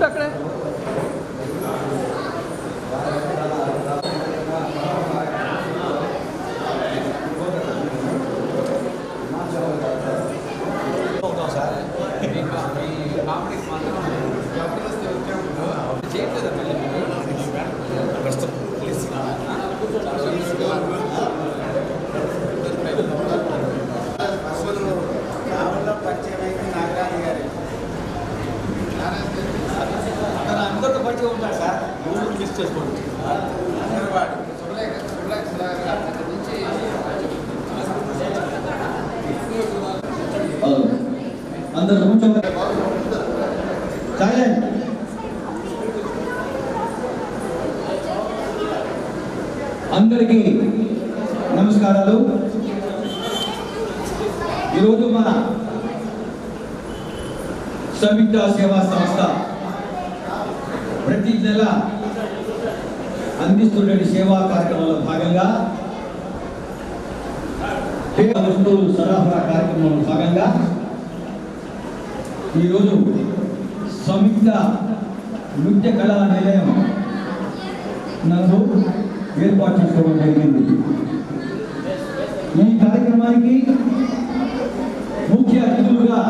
tout. అందరు కూర్చోండి silent అందరికీ నమస్కారాలు. ఈరోజు మన సంయుక్త సేవా సంస్థ ప్రతి నెల అందిస్తున్న సేవా కార్యక్రమంలో భాగంగా పేద వస్తువులు సరఫరా కార్యక్రమంలో భాగంగా ఈరోజు సంయుక్త నృత్య కళా నిలయం నందు ఏర్పాటు చేసుకోవడం జరిగింది. ఈ కార్యక్రమానికి ముఖ్య అతిథులుగా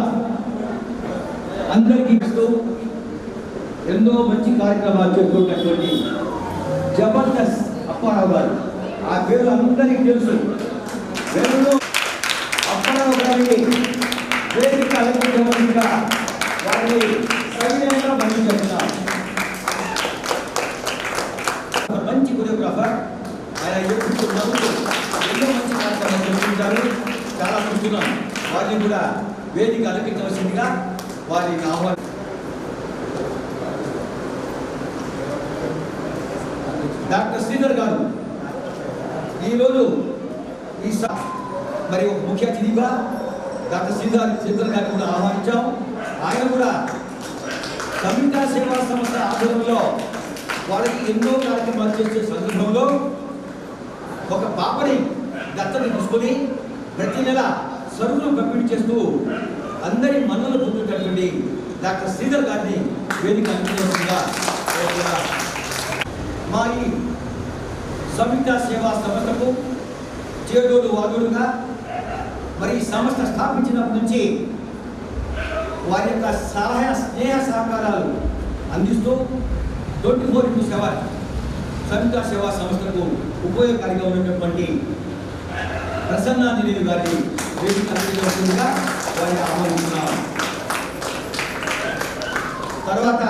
అందరికీ ఎన్నో మంచి కార్యక్రమాలు చేస్తున్నటువంటి జబర్దస్త్ అప్పారావు గారు. ఆ పేరు అందరికీ తెలుసు. అప్పారావు గారిని వేదిక అలంకరించడం వారిని సవినయంగా మంచి చెప్తున్నారు మంచి కొరియోగ్రాఫర్ ఆయన ఎప్పుడు ఎన్నో మంచి కార్యక్రమాలు చేస్తుంటారు చాలా చూస్తున్నాం వారిని కూడా వేదిక అలంకరించవలసిందిగా వారిని ఆహ్వానం డాక్టర్ శ్రీధర్ గారు ఈరోజు ఈ మరి ఒక ముఖ్య అతిథిగా డాక్టర్ శ్రీధర్ శ్రీధర్ గారిని కూడా ఆహ్వానించాం. ఆయన కూడా సంయుక్త సేవా సంస్థ ఆధ్వర్యంలో వాళ్ళకి ఎన్నో కార్యక్రమాలు చేసే సందర్భంలో ఒక పాపని దత్తత తీసుకొని ప్రతి నెల సరుకులు పంపిణీ చేస్తూ అందరి మన్నలు పొందుతున్నటువంటి డాక్టర్ శ్రీధర్ గారిని వేదిక అందించవలసిందిగా మా ఈ సంయుక్త సేవా సంస్థకు చేడోలు వాదుడుగా మరి ఈ సంస్థ స్థాపించినప్పటి నుంచి వారి యొక్క సహాయ స్నేహ సహకారాలు అందిస్తూ ట్వంటీ ఫోర్ ఇంటూ సెవెన్ సంయుక్త సేవా సంస్థకు ఉపయోగకారిగా ఉన్నటువంటి ప్రసన్నాంజనేయులు గారిని వేదిక అందించవలసిందిగా వారిని ఆహ్వానిస్తున్నాం. తర్వాత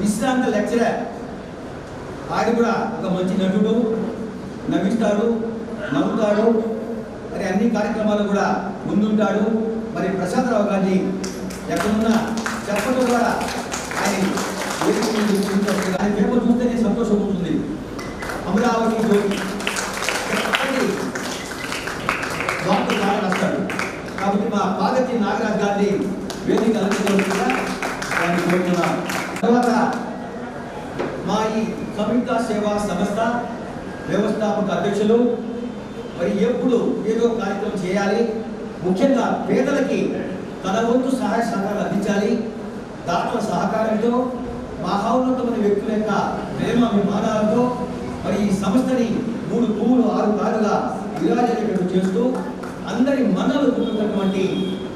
విశ్రాంత లెక్చరర్. ఆయన కూడా ఒక మంచి నటుడు నవ్విస్తాడు నవ్వుతాడు. మరి అన్ని కార్యక్రమాలు కూడా ముందుంటాడు. మరి ప్రశాంతరావు గారిని ఎక్కడున్నా చెప్పడం ద్వారా ఆయన ఆయన పేపర్ చూస్తేనే సంతోషం ఉంటుంది. అమరావతి జ్యోతి చక్కటి వార్తలు బాగా కాబట్టి మా పాగతి నాగరాజ్ గారిని వేదిక అలంకరించవలసిందిగా వారిని కోరుతున్నాం తర్వాత మా ఈ సంయుక్త సేవా సంస్థ వ్యవస్థాపక అధ్యక్షులు మరి ఎప్పుడు ఏదో కార్యక్రమం చేయాలి ముఖ్యంగా పేదలకి తన వంతు సహాయ సహకారాలు అందించాలి. దాతల సహకారంతో మహోన్నతమైన వ్యక్తుల యొక్క ప్రేమ విమానాలతో మరి ఈ సంస్థని మూడు పువ్వులు ఆరు కారుగా విరాజనేటట్టు చేస్తూ అందరి మనలు ఉన్నటువంటి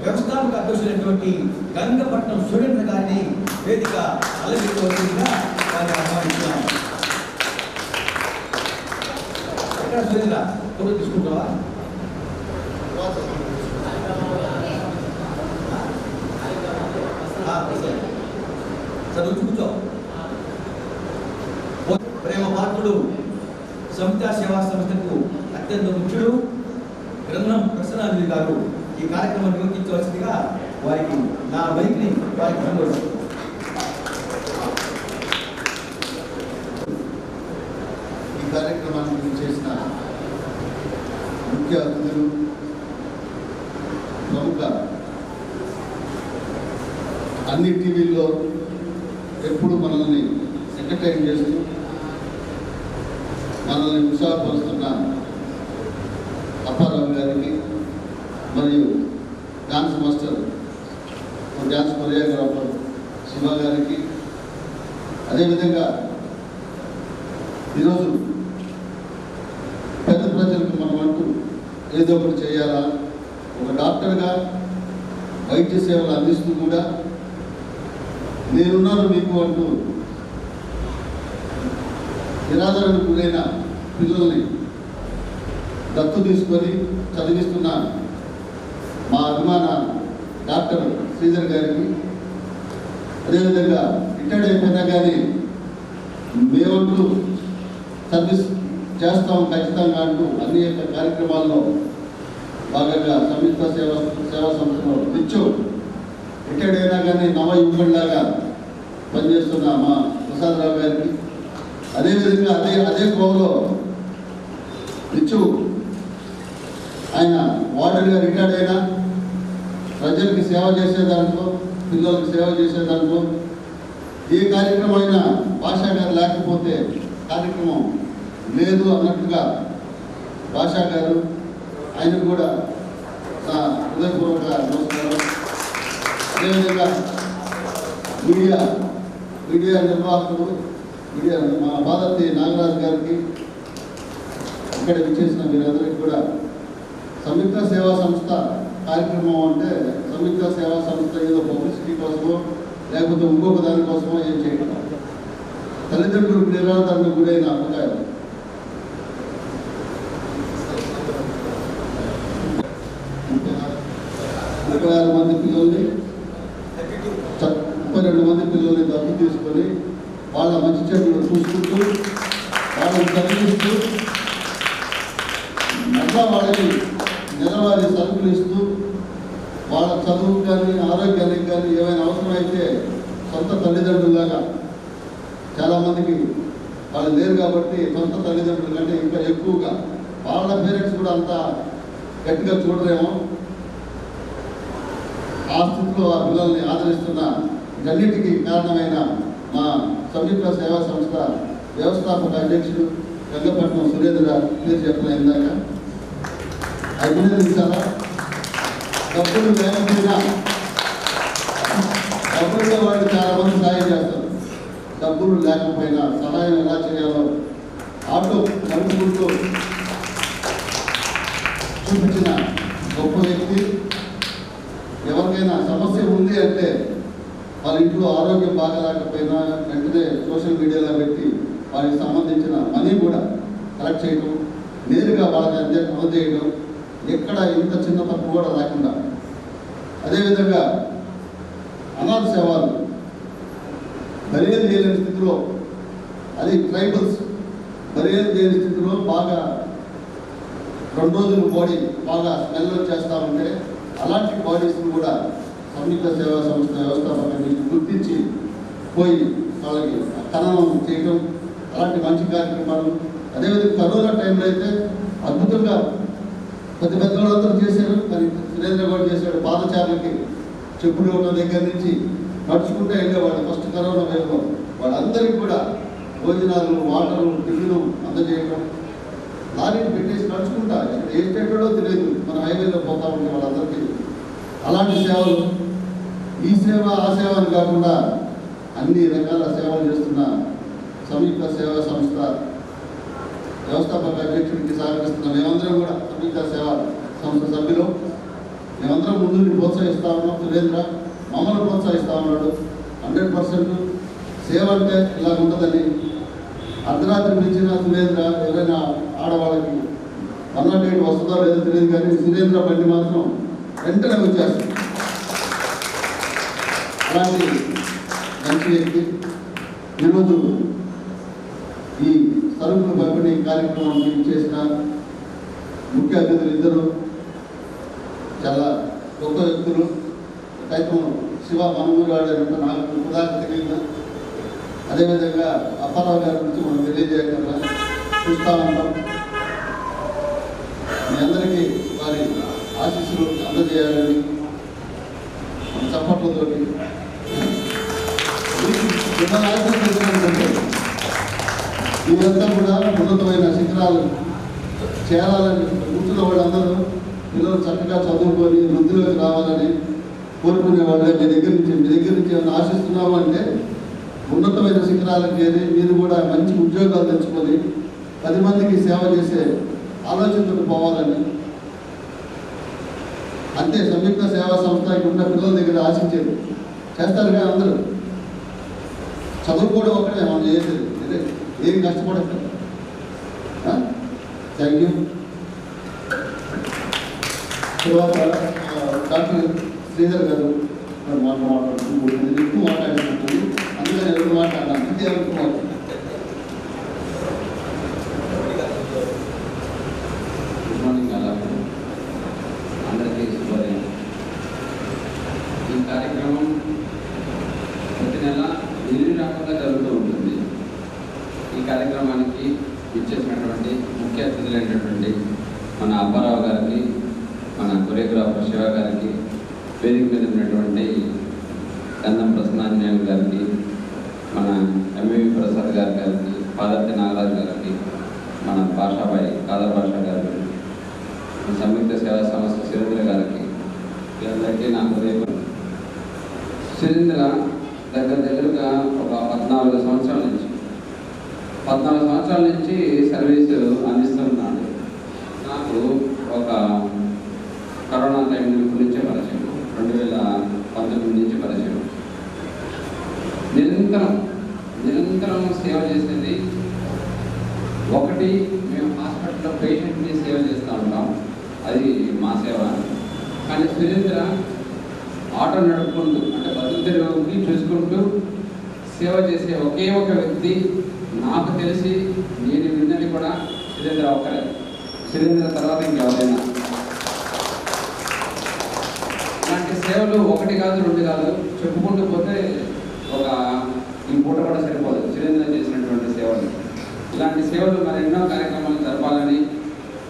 వ్యవస్థాపక అధ్యక్షులైనటువంటి గంగపట్నం సురేంద్ర గారిని వేదిక అలగించవలసిందిగా వారిని ఆహ్వానిస్తున్నాం. ఎక్కడ సురేంద్ర ఫోటో తీసుకుంటావా ఆ, సరే. సరే ప్రేమ పాత్రుడు సంహితా సేవా సంస్థకు అత్యంత ముఖ్యుడు గ్రంథం ప్రసన్నానంది గారు ఈ కార్యక్రమం నిర్వహించవలసిందిగా వారికి నా వైపుని వారికి అనుభవిస్తాను ఈ కార్యక్రమాన్ని చేసిన ముఖ్య అతిథులు ప్రముఖ అన్ని టీవీల్లో ఎప్పుడు మనల్ని ఎంటర్టైన్ చేస్తూ మనల్ని ఉత్సాహపరుస్తున్న అప్పారావు గారికి మరియు dance master dance choreographer Shiva గారికి అదేవిధంగా ఈరోజు పేద ప్రజలకు మనం అంటూ ఏదో ఒకటి చేయాలా? ఒక డాక్టర్గా వైద్య సేవలు అందిస్తూ కూడా నేనున్నాను మీకు అంటూ నిరాదరణకు గురైన పిల్లల్ని దత్తు తీసుకొని చదివిస్తున్న మా అభిమాన డాక్టర్ శ్రీధర్ గారికి అదేవిధంగా రిటైర్డ్ అయిపోయినా కానీ మేమంటూ సర్వీస్ చేస్తాం ఖచ్చితంగా అంటూ అన్ని యొక్క కార్యక్రమాల్లో భాగంగా సంయుక్త సేవా సేవా సంస్థలో నిత్యం రిటైర్డ్ అయినా కానీ నవ యువకుడిలాగా పనిచేస్తున్న మా ప్రసాదరావు గారికి. అదేవిధంగా అదే అదే కోవలో నిత్యం ఆయన వార్డెన్గా రిటైర్డ్ అయినా ప్రజలకి సేవ చేసే దాంట్లో పిల్లలకు సేవ చేసే దాంట్లో ఏ కార్యక్రమం అయినా భాషా గారు లేకపోతే కార్యక్రమం లేదు అన్నట్టుగా భాషా గారు ఆయన కూడా నా హృదయపూర్వక నమస్కారం. అదేవిధంగా మీడియా మీడియా నిర్వాహకుడు మీడియా మా భారతి నాగరాజు గారికి ఇక్కడ విచ్చేసిన మీరందరికీ కూడా సంయుక్త సేవా సంస్థ కార్యక్రమం అంటే సంయుక్త సేవా సంస్థ ఏదో పబ్లిసిటీ కోసమో లేకపోతే ఇంకొక దానికోసమో ఏం చేయడం తల్లిదండ్రులకు నిరాధారణ గురైన అమ్మకాయలు ముప్పై ఆరు మంది పిల్లల్ని ముప్పై రెండు మంది పిల్లల్ని దత్తు తీసుకొని వాళ్ళ మంచి చెట్లు చూసుకుంటూ వాళ్ళని చదివిస్తూ మళ్ళా వాళ్ళని నెలవారి సరుకులు ఇస్తూ వాళ్ళ చదువు కానీ ఆరోగ్యానికి కానీ ఏమైనా అవసరమైతే సొంత తల్లిదండ్రులాగా చాలామందికి వాళ్ళు లేరు కాబట్టి సొంత తల్లిదండ్రుల కంటే ఇంకా ఎక్కువగా వాళ్ళ పేరెంట్స్ కూడా అంత గట్టిగా చూడరేమో ఆ స్థితిలో ఆదరిస్తున్న గన్నిటికి కారణమైన మా సంయుక్త సేవా సంస్థ వ్యవస్థాపక అధ్యక్షుడు గంగపట్నం సురేంద్ర పేరు చెప్పిన ఇందాక. అభినందించాలా డబ్బులు లేకపోయినా డబ్బులతో వాళ్ళు చాలా మంది సాయం చేస్తారు. డబ్బులు లేకపోయినా సహాయం ఎలా చేయాలో ఆటో నడుచుకుంటూ చూపించిన గొప్ప వ్యక్తి ఎవరికైనా సమస్య ఉంది అంటే వాళ్ళ ఇంట్లో ఆరోగ్యం బాగలేకపోయినా వెంటనే సోషల్ మీడియాలో పెట్టి వారికి సంబంధించిన మనీ కూడా కలెక్ట్ చేయడం నేరుగా వాళ్ళకి అందే అందజేయడం ఎక్కడ ఇంత చిన్న తప్పు కూడా లేకుండా. అదేవిధంగా అనాథ సేవలు బరియలు చేయలేని స్థితిలో అది ట్రైబల్స్ బరియలు చేయని స్థితిలో బాగా రెండు రోజులు బాడీ బాగా స్మెల్ వచ్చేస్తా ఉంటే అలాంటి బాడీస్ని కూడా సంయుక్త సేవా సంస్థ వ్యవస్థాపకాన్ని గుర్తించి పోయి వాళ్ళకి ఖననం చేయడం అలాంటి మంచి కార్యక్రమాలు. అదేవిధంగా కరోనా టైంలో అయితే అద్భుతంగా పెద్ద పెద్ద వాళ్ళందరూ చేశారు. మరి సురేంద్ర గౌడ్ చేశాడు పాదచారులకి చెప్పులు ఉన్న దగ్గర నుంచి నడుచుకుంటూ వెళ్ళేవాడు ఫస్ట్ కరోనా వేగం వాళ్ళందరికీ కూడా భోజనాలు వాటరు టిఫిన్ అందజేయడం లారీని పెట్టేసి నడుచుకుంటా. ఏ స్టేట్లో తెలియదు. మన హైవేలో పోతా ఉంటే వాళ్ళందరికీ. అలాంటి సేవలు ఈ సేవ ఆ సేవ అని కాకుండా అన్ని రకాల సేవలు చేస్తున్న సమీప సేవా సంస్థ వ్యవస్థాపక అధ్యక్షుడికి సహకరిస్తున్న మేమందరం కూడా సమీప సేవా సంస్థ సభ్యులు. మేమందరం ముందు ప్రోత్సహిస్తా ఉన్నాం సురేంద్ర. మమ్మల్ని ప్రోత్సహిస్తా ఉన్నాడు. హండ్రెడ్ పర్సెంట్ సేవ అంటే ఇలా ఉంటుందని. అర్ధరాత్రి మించిన సురేంద్ర ఎవరైనా ఆడవాళ్ళకి వన్ నాట్ ఎయిట్ వస్తుందో లేదో తెలియదు కానీ సురేంద్ర బండి మాత్రం వెంటనే వచ్చేస్తుంది. అలాంటి మంచి వ్యక్తి. ఈరోజు ఈ సరుకులు పంపిణీ కార్యక్రమాన్ని చేసిన ముఖ్య అతిథులు ఇద్దరు. చాలా గొప్ప వ్యక్తులు. కైతం శివ మనమూరి వాడంటే నాకు ఉదాహరణ తెలియదు. అదేవిధంగా అప్పారావు గారి గురించి మనం తెలియజేయకుండా చూస్తూ ఉంటాం మీ అందరికీ వారి ఆశీస్సులు అందజేయాలని చప్పట్లతోటి మిమ్మల్ని ఆశీర్వదించాలంటే మీరంతా కూడా ఉన్నతమైన శిఖరాలు చేరాలని కూర్చున్న వాళ్ళందరూ పిల్లలు చక్కగా చదువుకొని వృద్ధిలోకి రావాలని కోరుకునే వాళ్ళే మీ దగ్గర నుంచి మీ దగ్గర నుంచి ఏమైనా ఆశిస్తున్నాము అంటే శిఖరాలకు చేరి మీరు కూడా మంచి ఉద్యోగాలు తెచ్చుకొని పది మందికి సేవ చేసే ఆలోచనకు పోవాలని. అంతే సంయుక్త సేవా సంస్థకి ఉన్న పిల్లల దగ్గర ఆశించేది. చేస్తారు కానీ అందరూ? చదువుకోవడం ఒకటే మనం చేయలేదు ఇదే ఏం కష్టపడదు థ్యాంక్ యూ తర్వాత డాక్టర్ శ్రీధర్ గారు మరి మాట మాట్లాడుతూ ఎక్కువ మాట్లాడుతున్నాను. అందుకని ఎవరు మాట్లాడాను ఇది ఎవరికి మాట్లాడాను గుడ్ మార్నింగ్ అలా అందరికీ శుభోదయం ఈ కార్యక్రమం ప్రతి నెల నిర్విరామంగా జరుగుతూ ఉంటుంది ఈ కార్యక్రమానికి ఇచ్చేసినటువంటి ముఖ్య అతిథులైనటువంటి మన అప్పారావు గారికి మన కొరియోగ్రాఫర్ శివ గారికి వేదిక మీద ఉన్నటువంటి గంధం ప్రసన్నాంజనేయులు గారికి మన ఎంఏవి గారి గారికి పాదర్తి నాగరాజు గారికి మన భాషాబాయి కాదర్ భాష గారికి సంయుక్త సేవా సంస్థ సురేంద్ర గారికి వీళ్ళందరికీ నా హృదయపూర్వక సురేంద్ర దగ్గర దగ్గరగా ఒక పద్నాలుగు సంవత్సరాల నుంచి పద్నాలుగు సంవత్సరాల నుంచి సర్వీస్ అందిస్తున్నాడు నాకు ఒక కరోనా టైం నుంచే పరిచయం రెండు వేల పంతొమ్మిది నుంచి పరిచయం నిరంతరం నిరంతరం సేవ చేసేది ఒకటి మేము హాస్పిటల్లో పేషెంట్ని సేవ చేస్తూ ఉంటాం అది మా సేవ కానీ సురేంద్ర ఆటో నడుపుకుంటూ అంటే బతుకుతెరువుకి చూసుకుంటూ సేవ చేసే ఒకే ఒక వ్యక్తి నాకు తెలిసి నేను విన్నది కూడా సురేంద్ర ఒక్కరే సురేంద్ర తర్వాత ఇంకెవరైనా? ఇలాంటి సేవలు ఒకటి కాదు రెండు కాదు చెప్పుకుంటూ పోతే ఒక ఈ పూట కూడా సరిపోదు సురేంద్ర చేసినటువంటి సేవలు. ఇలాంటి సేవలు మరి ఎన్నో కార్యక్రమాలు జరపాలని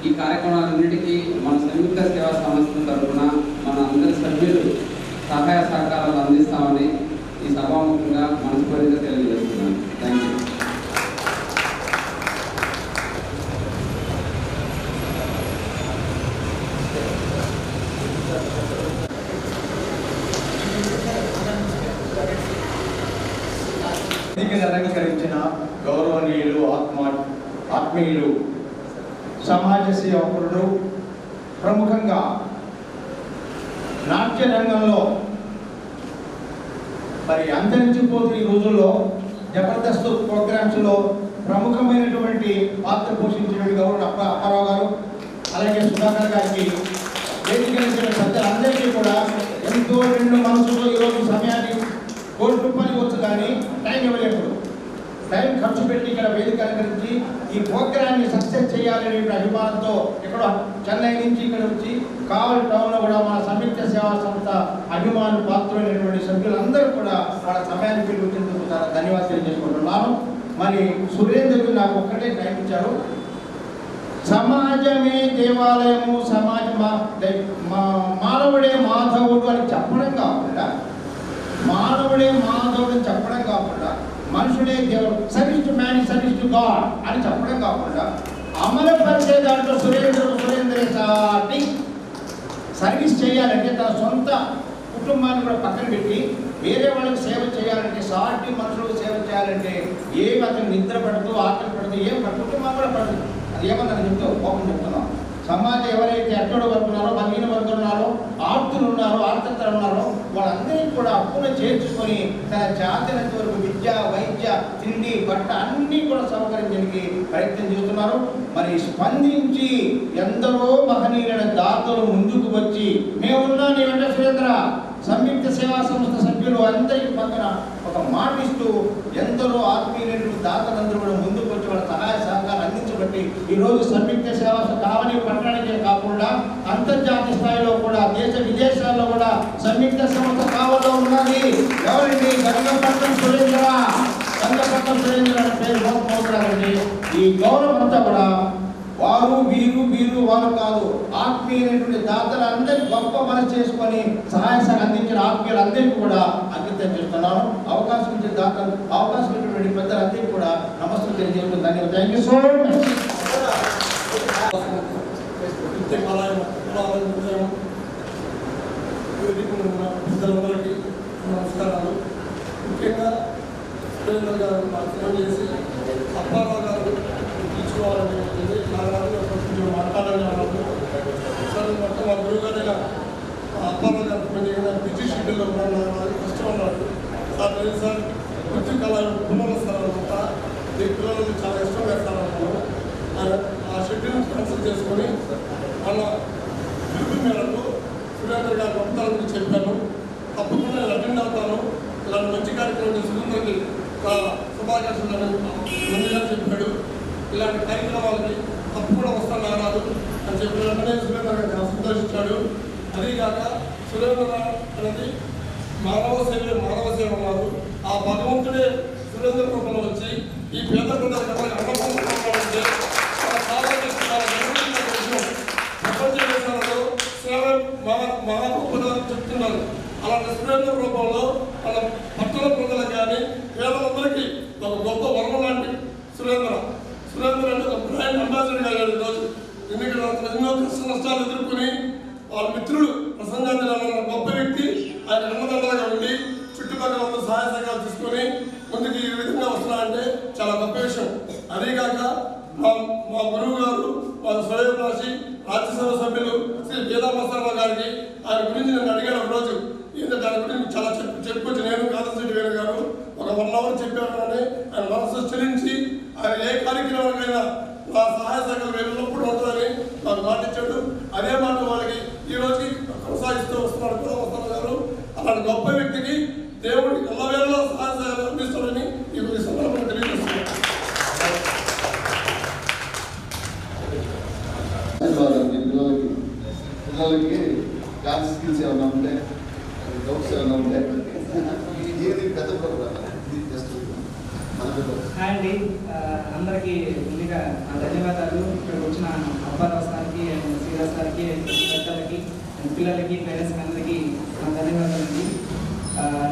ఈ కార్యక్రమాలన్నిటికీ మన సంయుక్త సేవా సంస్థ తరఫున మన అందరి సభ్యులు సహాయ సహకారాలు అందిస్తామని ఈ సభాముఖంగా మనస్ఫూర్తిగా తెలియజేస్తున్నాను. థ్యాంక్ యూ అలంకరించిన గౌరవనీయులు ఆత్మ ఆత్మీయులు సమాజ సేవకులు ప్రముఖంగా నాట్య రంగంలో మరి అంతరించిపోతున్న ఈ రోజుల్లో జబర్దస్త్ ప్రోగ్రామ్స్లో ప్రముఖమైనటువంటి పాత్ర పోషించినటువంటి గౌరవ అప్ప అప్పారావు గారు అలాగే సుధాకర్ గారికి వేదికలించిన పెద్దలందరికీ కూడా ఎంతో రెండు మనసులో ఈరోజు సమయాన్ని కోర్టు పని వచ్చు కానీ టైం ఇవ్వలేప్పుడు టైం ఖర్చు పెట్టి ఇక్కడ వేదిక అలంకరించి ఈ ప్రోగ్రాన్ని సక్సెస్ చేయాలనే అభిమానంతో ఇక్కడ చెన్నై నుంచి ఇక్కడ వచ్చి కావలి టౌన్లో కూడా మన సంయుక్త సేవా సంస్థ అభిమానులు పాత్రులైనటువంటి సమయాన్ని పిలుపుచేందుకు చాలా ధన్యవాదాలు తెలియజేసుకుంటున్నాను. మరి సురేంద్రుడు నాకు ఒక్కటే టైం ఇచ్చారు. సమాజమే దేవాలయము సమాజ మానవుడే మాధవుడు అని చెప్పడం కాకుండా మానవుడే మాధవుడు అని చెప్పడం కాకుండా మనుషుడే దేవుడు service to man service to God అని చెప్పడం కాకుండా అమలుపరిచే దాంట్లో సురేంద్రుడు సురేంద్ర సాటి సర్వీస్ చేయాలంటే తన సొంత కుటుంబాన్ని కూడా పక్కన పెట్టి వేరే వాళ్ళకి సేవ చేయాలంటే సాటి మనుషులకు సేవ చేయాలంటే ఏమి అతను నిద్ర పడుతూ ఆకలి పడుతూ ఏం పడు- కుటుంబం కూడా పడదు అది ఏమన్నా చెప్తూ కోపం చెప్తున్నాం. సమాజం ఎవరైతే అట్టడు వర్గున్నారో బలహీన వర్గున్నారో ఆర్తులు ఉన్నారో ఆర్తలు ఉన్నారో వాళ్ళందరినీ కూడా అప్పున చేర్చుకొని తన జాతినంత వరకు విద్య వైద్య తిండి బట్ట అన్నీ కూడా సౌకర్యానికి ప్రయత్నం చేస్తున్నారు. మరి స్పందించి ఎందరో మహనీయులైన దాతలు ముందుకు వచ్చి మేమున్నా నీ వెంట సురేంద్ర సంయుక్త సేవా సంస్థ సభ్యులు అందరి పక్కన ఒక మాట ఇస్తూ ఎందరో ఆత్మీయులైనటువంటి దాతలందరూ కూడా ముందుకు వచ్చి వాళ్ళ సహాయ సహకారం అందించబట్టి ఈ రోజు సంయుక్త సేవా కావని పట్టణానికే కాకుండా అంతర్జాతీయ స్థాయిలో కూడా దేశ విదేశాల్లో కూడా సంయుక్త సంస్థ కావలో ఉన్నది. ఎవరండి? గంగపట్నం సురేంద్ర గంగపట్నం సురేంద్ర అనే పేరు మోసమవుతున్నారండి ఈ గౌరవం అంతా కూడా వారు వీరు వీరు వారు కాదు. ఆత్మీయులైనటువంటి దాతలు దాతలందరి గొప్ప పని చేసుకొని సహాయ సహాయం అందించిన ఆత్మీయులందరికీ కూడా అంకితం చేస్తున్నాను అవకాశం ఇచ్చిన దాతలు అవకాశం ఇచ్చినటువంటి పెద్దలందరికీ కూడా నమస్తే తెలియజేస్తుంది ధన్యవాదాలు. థ్యాంక్ యూ సో మచ్ నమస్కారాలు ముఖ్యంగా గారు చేసి అప్పారావు గారు తీసుకోవాలని సార్ మొత్తం మా గురువు గారు అప్పారావు గారు ఫోన్ బిజీ షెడ్యూల్లో ఉన్నాను కష్టం ఉన్నాడు సార్ లేదు సార్ వృత్తి కళ పునరుస్తారనమాట మీ పిల్లలకి చాలా ఇష్టం వేస్తారన్నాను ఆ- ఆ షెడ్యూల్ క్యాన్సిల్ చేసుకొని మన పిలుపు మేరకు సురేంద్ర గారి గొప్పతనం గురించి చెప్పాను తప్పకుండా నేను అటెండ్ అవుతాను ఇలాంటి మంచి కార్యక్రమం చేసి సురేంద్రకి ఆ, ముందుగా చెప్పాడు. ఇలాంటి కార్యక్రమాలకి తప్పకుండా వస్తాను నారాదు అని చెప్పిన వెంటనే సురేంద్ర గారు చాలా సంతోషించాడు సురేంద్ర అనేది మానవ సేవ మానవ సేవ అన్నారు ఆ భగవంతుడే సురేంద్ర రూపంలో వచ్చి ఈ పేద ప్రజలకు అన్నపూర్ణంటే చాలా చాలా గర్వమైన విషయం మహా మహా గొప్పదని చెప్తున్నారు. అలాంటి సురేంద్ర రూపంలో మన పట్టణ ప్రజలకు కానీ పేదలందరికీ ఒక గొప్ప వరం లాంటి సురేంద్ర సురేంద్ర అంటే ఒక బ్రాండ్ అంబాసిడర్ అయ్యాడు ఈరోజు. ఎన్నికల ఎన్నో కష్ట నష్టాలు ఎదుర్కొని వాళ్ళ మిత్రుడు ప్రసంగాన్ని అన్న గొప్ప వ్యక్తి ఆయన అన్నదండలుగా ఉండి చుట్టుపక్కల ఉన్న సహాయ సహకారాలు తీసుకొని ముందుకు ఈ విధంగా వస్తున్నారంటే చాలా గొప్ప విషయం. అదేగాక మా మా గురువు గారు వాళ్ళ మా స్వయంరాశి రాజ్యసభ సభ్యులు శ్రీ గీతా మస్తారావు గారికి ఆయన గురించి నేను అడిగాను ఒక ఏంటంటే దాని గురించి చాలా చెప్పు చెప్పుకొచ్చి నేను కాదశెట్టి వేణు గారు ఒక వన్ అవర్ చెప్పాను అని ఆయన మనసు చెల్లించి ఆయన ఏ కార్యక్రమానికైనా నా సహాయ సహకారం వెళ్ళినప్పుడు ఉంటుందని నాకు మాట ఇచ్చాడు అదే మాట వాళ్ళకి ఈ రోజుకి కొనసాగిస్తూ వస్తున్నారు కూడా వస్తున్నారు గారు. అలాంటి గొప్ప వ్యక్తికి దేవుడు ఎల్లవేళలో సహాయ సహాయాలు అందిస్తాడని ఈ ఈ సందర్భంగా తెలియజేస్తున్నాను పిల్లలకి పిల్లలకి డాన్స్ స్కిల్స్ ఏమైనా ఉంటే డౌట్స్ ఏమైనా ఉంటే ఇది పెద్ద ప్రోగ్రామ్ ఇది జస్ట్ అండి. అందరికీ ముందుగా ధన్యవాదాలు. ఇక్కడికి వచ్చిన అబ్బారావు సార్కి అండ్ శ్రీరాజ్ సార్కి పెద్దలకి అండ్ పిల్లలకి పేరెంట్స్కి అందరికీ నా ధన్యవాదాలు అండి.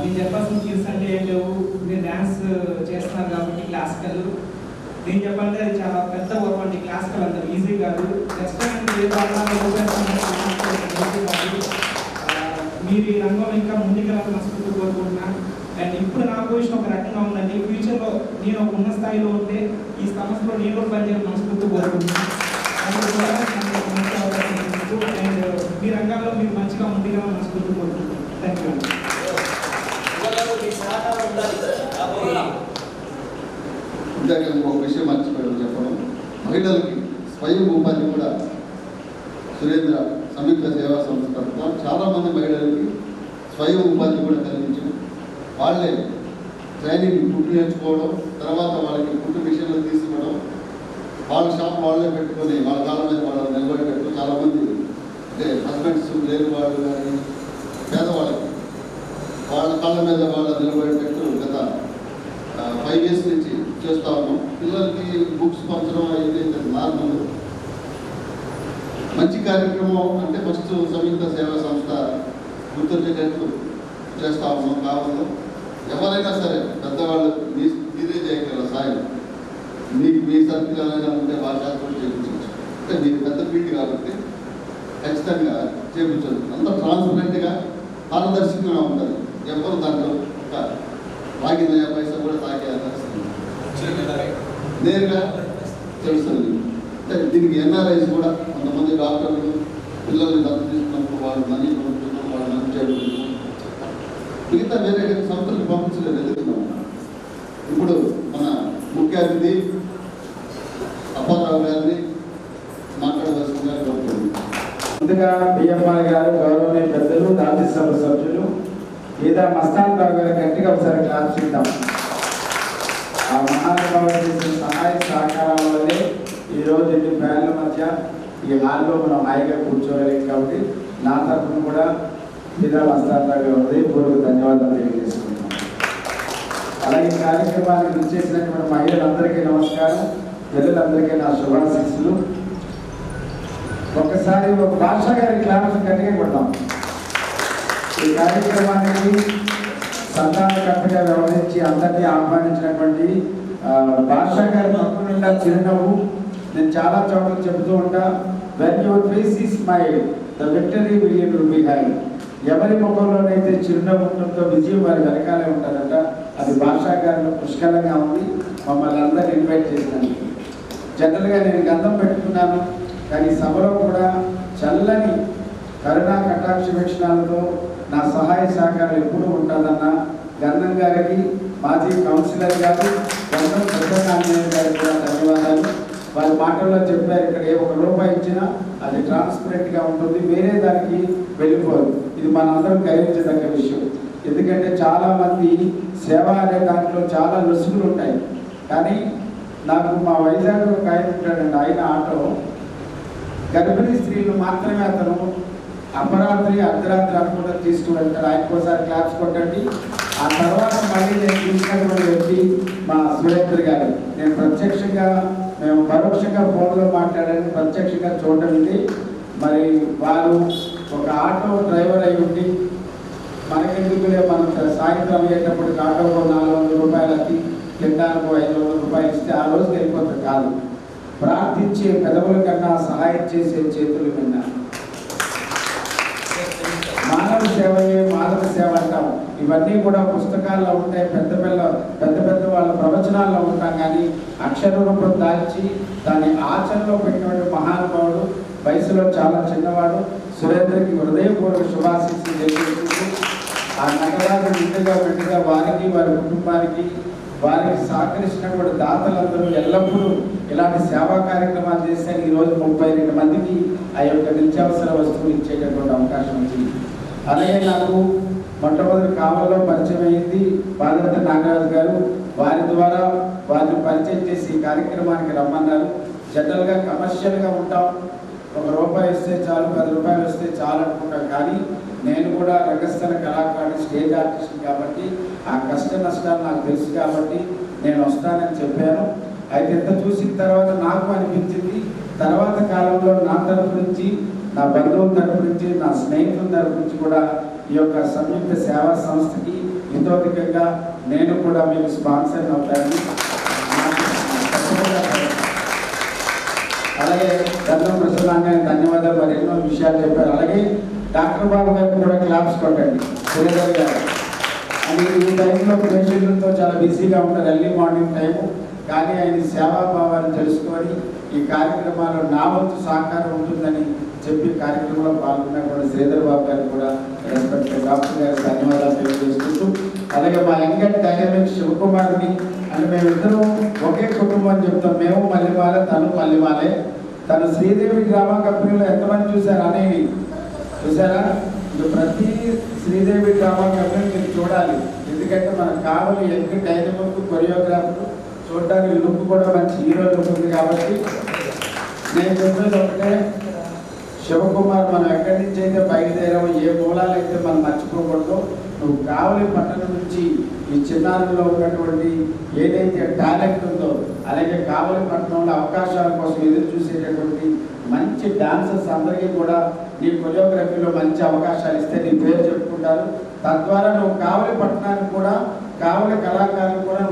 నేను చెప్పాల్సిన స్కిల్స్ అంటే ఏం లేవు. నేను డ్యాన్స్ చేస్తున్నారు కాబట్టి క్లాసికల్. నేను చెప్పాలంటే అది చాలా పెద్ద వర్క్ అండి. క్లాసికల్ అంత ఈజీ కాదు. జస్ట్ మీరు ఈ రంగంలో ఇంకా ముందుకెళ్ళాలని మనస్ఫూర్తి కోరుకుంటున్నాను. అండ్ ఇప్పుడు నా పొజిషన్ ఒక రకంగా ఉందండి. ఫ్యూచర్లో నేను ఉన్న స్థాయిలో ఉంటే ఈ సంస్థలో నేను కూడా పనిచేయాలని మనస్ఫూర్తి కోరుకుంటున్నాను. అండ్ మీ రంగాల్లో మీరు మంచిగా ముందుకెళ్ళాలని మనస్ఫూర్తి కోరుకుంటున్నాను. థ్యాంక్ యూ అండి. పిల్లలకు ఇందాక ఒక విషయం మర్చిపోయాడు చెప్పడం మహిళలకి స్వయం ఉపాధి కూడా సురేంద్ర సంయుక్త సేవా సంస్థ తరఫున చాలా మంది మహిళలకి స్వయం ఉపాధి కూడా వాళ్ళే ట్రైనింగ్ ఫుడ్ ఎంచుకోవడం తర్వాత వాళ్ళకి ఫుడ్ మిషన్లు తీసుకోవడం వాళ్ళ షాప్ వాళ్ళే పెట్టుకొని వాళ్ళ కాళ్ళ మీద వాళ్ళు పెట్టుకుని చాలామంది అంటే హస్బెండ్స్ లేని వాళ్ళు కానీ పేదవాళ్ళకి వాళ్ళ కాళ్ళ మీద వాళ్ళు నిలబడేటట్టు గత ఫైవ్ ఇయర్స్ నుంచి చేస్తా ఉన్నాం. పిల్లలకి బుక్స్ పంచడం అయితే నార్మల్ మంచి కార్యక్రమం అంటే ఫస్ట్ సంయుక్త సేవా సంస్థ గుర్తొచ్చేటట్టు చేస్తా ఉన్నాం కావాలి ఎవరైనా సరే పెద్దవాళ్ళు మీ మీరే చేయగలరు సాయం. మీకు మీ సర్కిల్ ఏమైనా ఉంటే వాళ్ళ శాస్త్రం చేయించవచ్చు. అంటే మీరు పెద్ద ఫీల్డ్ కాబట్టి ఖచ్చితంగా చేయించవచ్చు. అంత ట్రాన్స్పరెంట్గా పారదర్శకంగా ఉంటుంది. ఎవరు దాంట్లో ఒక తాగిన పైసా కూడా తాగే నేరుగా తెలుస్తుంది. అంటే దీనికి ఎన్ఆర్ఐస్ కూడా కొంతమంది డాక్టర్లు పిల్లల్ని దత్తు తీసుకున్నప్పుడు వాళ్ళు మనీ కొనుక్కుంటాం వాళ్ళు మంచి చేయడం మిగతా వేరే సంస్థలకు పంపించలేదు ఎదుగుతున్నాం ఇప్పుడు మన ముఖ్య అతిథి అప్పారావు గారిని మాట్లాడవలసిందిగా కోరుతున్నాను ముందుగా బిఎంఆర్ గారు గౌరవనీయ పెద్దలు రాజ్యసభ సభ్యులు గీతా మస్తాన్ రావు గారి గట్టిగా ఒకసారి క్లాస్ ఇద్దాం ఆ మహానుభావులు చేసిన సహాయ సహకారాల వల్లే ఈరోజు ఇన్ని ఫ్యాన్ల మధ్య ఈ హాల్లో మనం హాయిగా కూర్చోగలిగాం కాబట్టి నా తరఫున కూడా గీతా మస్తాన్ ఉంది గారు ధన్యవాదాలు తెలియజేసుకుంటున్నాం. అలాగే ఈ కార్యక్రమానికి విచ్చేసినటువంటి మహిళలందరికీ నమస్కారం. పిల్లలందరికీ నా శుభాశిస్సులు ఒకసారి ఒక భాష గారి క్లాస్ గట్టిగా కొడతాం ఈ కార్యక్రమానికి సంతానకర్తగా వ్యవహరించి అందరినీ ఆహ్వానించినటువంటి భాష గారి పక్క నుండి చిరునవ్వు. నేను చాలా చోట్ల చెబుతూ ఉంటా వెన్ యువర్ ఫేస్ ఈ smile the victory will be high ఎవరి ముఖంలోనైతే చిరునవ్వు ఉంటుందో విజయం వారి వెనకాలే ఉంటుందంట. అది అది భాషా గారిలో పుష్కలంగా ఉంది. మమ్మల్ని అందరూ ఇన్వైట్ చేసినాను జనరల్గా నేను గంధం పెట్టుకున్నాను. కానీ సభలో కూడా చల్లని కరుణా కటాక్ష వీక్షణాలతో నా సహాయ సహకారం ఎప్పుడూ ఉంటుందన్న గంధం గారికి మాజీ కౌన్సిలర్ గారు గంధం సత్యనారాయణ గారికి కూడా ధన్యవాదాలు. వారి మాటల్లో చెప్పారు ఇక్కడ ఏ ఒక రూపాయి ఇచ్చినా అది ట్రాన్స్పరెంట్గా ఉంటుంది. వేరే దానికి వెళ్ళిపోదు. ఇది మనందరం గ్రహించదగ్గ విషయం. ఎందుకంటే చాలా మంది సేవ అనే దాంట్లో చాలా లొసుగులు ఉంటాయి. కానీ నాకు మా వైజాగ్ ఒక ఆయన ఉంటాడండి. ఆయన ఆటో. గర్భిణీ స్త్రీలు మాత్రమే అతను అపరాత్రి అర్ధరాత్రి అనుకుంటూ తీసుకువెళ్తాడు. ఆయనకోసారి క్లాప్స్ కొట్టండి. ఆ తర్వాత మళ్ళీ నేను చూసినటువంటి వ్యక్తి మా సురేంద్ర గారు. నేను ప్రత్యక్షంగా మేము పరోక్షంగా ఫోన్లో మాట్లాడాలని ప్రత్యక్షంగా చూడడం మరి వారు ఒక ఆటో డ్రైవర్ అయి ఉండి మనకెందుకులే మనం సాయంత్రం అయ్యేటప్పటికి ఆటోకు నాలుగు వందల రూపాయలు అతి తినడానికి ఐదు వందల రూపాయలు ఇస్తే ఆ రోజు వెళ్ళిపోతుంది కాదు. ప్రార్థించే పెదవుల కన్నా సహాయం చేసే చేతుల కన్నా మానవ సేవయే మానవ సేవ అంటాం ఇవన్నీ కూడా పుస్తకాల్లో ఉంటాయి పెద్ద పిల్ల పెద్ద పెద్ద వాళ్ళ ప్రవచనాల్లో ఉంటాం కానీ అక్షర రూపం దాల్చి దాన్ని ఆచరణలో పెట్టినటువంటి మహానుభావుడు వయసులో చాలా చిన్నవాడు. సురేంద్రకి హృదయపూర్వక శుభాశీస్సులు తెలియజేస్తూ ఆ నగరాన్ని నిండుగా మెండుగా వారికి వారి కుటుంబానికి వారికి సహకరించినటువంటి దాతలందరూ ఎల్లప్పుడూ ఇలాంటి సేవా కార్యక్రమాలు చేస్తే ఈ రోజు ముప్పై రెండు మందికి ఆ యొక్క నిత్యావసర వస్తువులు ఇచ్చేటటువంటి అవకాశం వచ్చింది అలాగే నాకు మొట్టమొదటి కావల్లో పరిచయం అయింది భారత నాగరాజు గారు. వారి ద్వారా వారిని పరిచయం చేసి ఈ కార్యక్రమానికి రమ్మన్నారు. జనరల్గా కమర్షియల్గా ఉంటాం. ఒక రూపాయి ఇస్తే చాలు పది రూపాయలు వస్తే చాలు అనుకుంటాం. కానీ నేను కూడా రంగస్థల కళాకారుడు స్టేజ్ ఆర్టిస్ట్ కాబట్టి ఆ కష్ట నష్టాలు నాకు తెలుసు కాబట్టి నేను వస్తానని చెప్పాను. అయితే ఎంత చూసిన తర్వాత నాకు అనిపించింది తర్వాత కాలంలో నా తరపు నుంచి నా బంధువుల తరపు నుంచి నా స్నేహితుల తరపు నుంచి కూడా ఈ యొక్క సంయుక్త సేవా సంస్థకి హితోధికంగా నేను కూడా మీకు స్పాన్సర్ అవుతాను అలాగే దండం ప్రసన్నాన్ని ధన్యవాదాలు మరి ఎన్నో విషయాలు చెప్పారు. అలాగే డాక్టర్ బాబు గారికి కూడా క్లాప్స్ కొట్టండి. సురేందర్ గారు. అని ఈ టైంలో పేషెంట్లతో చాలా బిజీగా ఉంటారు. Early morning time. కానీ ఆయన సేవాభావాన్ని తెలుసుకొని ఈ కార్యక్రమాల్లో నా వంతు సహకారం ఉంటుందని చెప్పి కార్యక్రమంలో పాల్గొన్నటువంటి శ్రీధర్ బాబు గారికి కూడా రెస్పెక్ట్ డాక్టర్ గారికి ధన్యవాదాలు తెలియజేసుకుంటూ అలాగే మా ఎంగట్ డైనమిక్ శివకుమార్ని అంటే మేమిద్దరం ఒకే కుటుంబం అని చెప్తాం. మేము మల్లిమాల తను మల్లిమాలే. తను శ్రీదేవి డ్రామా కంపెనీలో ఎంతమంది చూశారు అనేది చూసారా ప్రతి శ్రీదేవి డ్రామా కంపెనీ మీరు చూడాలి. ఎందుకంటే మనకు కావాలి యంగ్ డైనమిక్ కొరియోగ్రాఫర్ చూడడానికి లుక్ కూడా మంచి హీరో లుక్ ఉంది కాబట్టి నేను చెప్పేది ఒకటే శివకుమార్ మనం ఎక్కడి నుంచి అయితే బయలుదేరామో ఏ మూలాలు అయితే మనం మర్చిపోకూడదు నువ్వు కావలి పట్టణం నుంచి ఈ చిన్నారులో ఉన్నటువంటి ఏదైతే టాలెంట్ ఉందో అలాగే కావలి పట్టణంలో అవకాశాల కోసం ఎదురు చూసేటటువంటి మంచి డాన్సర్స్ అందరికీ కూడా నీ కొరియోగ్రఫీలో మంచి అవకాశాలు ఇస్తే నీ పేరు చెప్పుకుంటారు. తద్వారా నువ్వు కావలి పట్టణానికి కూడా కావలి కళాకారులు కూడా